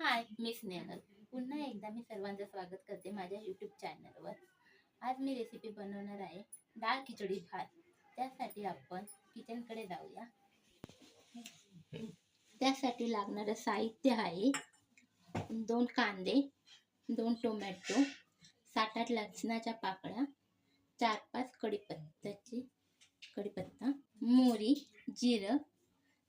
हाय मी स्नेहल पुन्हा एकदा मी सर्वांचं स्वागत करते माझ्या यूट्यूब चॅनलवर आज मी रेसिपी बनवणार आहे डाळ खिचडी भात. त्यासाठी आपण किचनकडे जाऊया. त्यासाठी लागणारं साहित्य आहे दोन कांदे दोन टोमॅटो सात आठ लसणाच्या पाकळ्या चार पाच कढीपत्त्याची कढीपत्ता मोहरी जिरं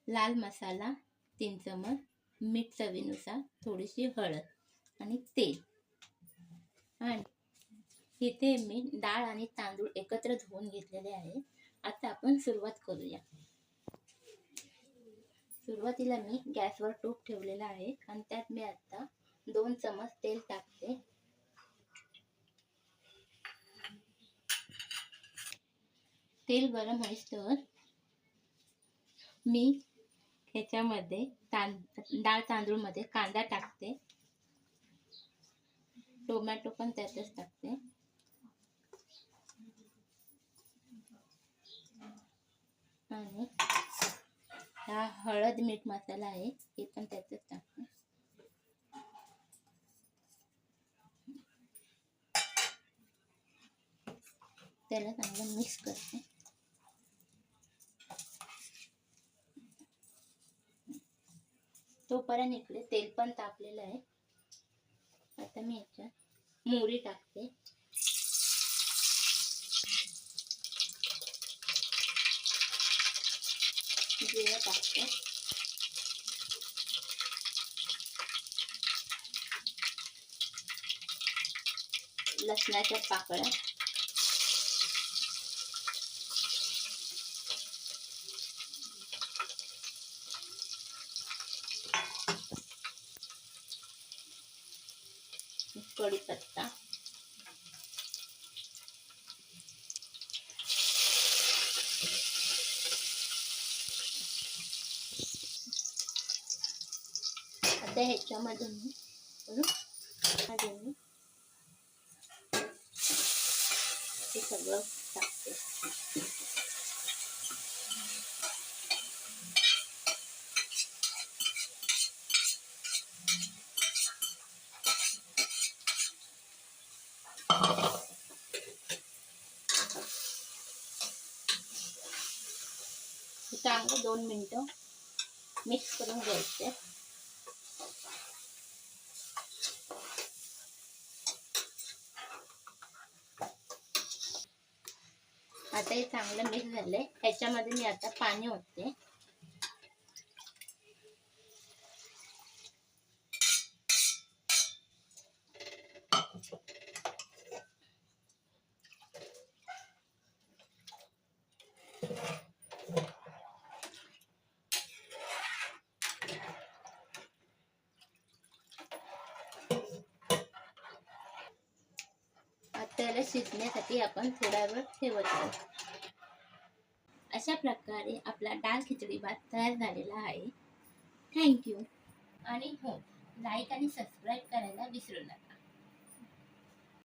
लाल मसाला तीन चमच मीठ चवीनुसार थोडीशी हळद आणि तेल. आणि इथे मी डाळ आणि तांदूळ एकत्र धुवून घेतलेले आहे. आता आपण सुरुवात करूया. सुरुवातीला मी गॅसवर टूप ठेवलेला आहे आणि त्यात मी आता दोन चमच तेल टाकते. तेल गरम होईस्तोवर मी ह्याच्यामध्ये तां डाळ तांदूळमध्ये कांदा टाकते. टोमॅटो पण त्यातच टाकते. आणि हा हळद मीठ मसाला आहे हे पण त्यातच टाकते. त्याला चांगलं मिक्स करते. तोपर्यंत इकडे तेल पण तापलेलं आहे. आता मी याच्यात मोहरी टाकते. जिरं टाकते. लसणाच्या पाकळ्या. कढीपत्ता आता ह्याच्यामधून मी हे सगळं चांगलं दोन मिनटं. मिक्स करून घ्यायचे. आता हे चांगलं मिक्स झालंय. ह्याच्यामध्ये मी आता पाणी ओतते. त्याला शिजण्यासाठी आपण थोडा वेळ ठेवत आहोत. अशा प्रकारे आपला डाळ खिचडी भात तयार झालेला आहे. थँक्यू आणि हो लाईक आणि सबस्क्राईब करायला विसरू नका.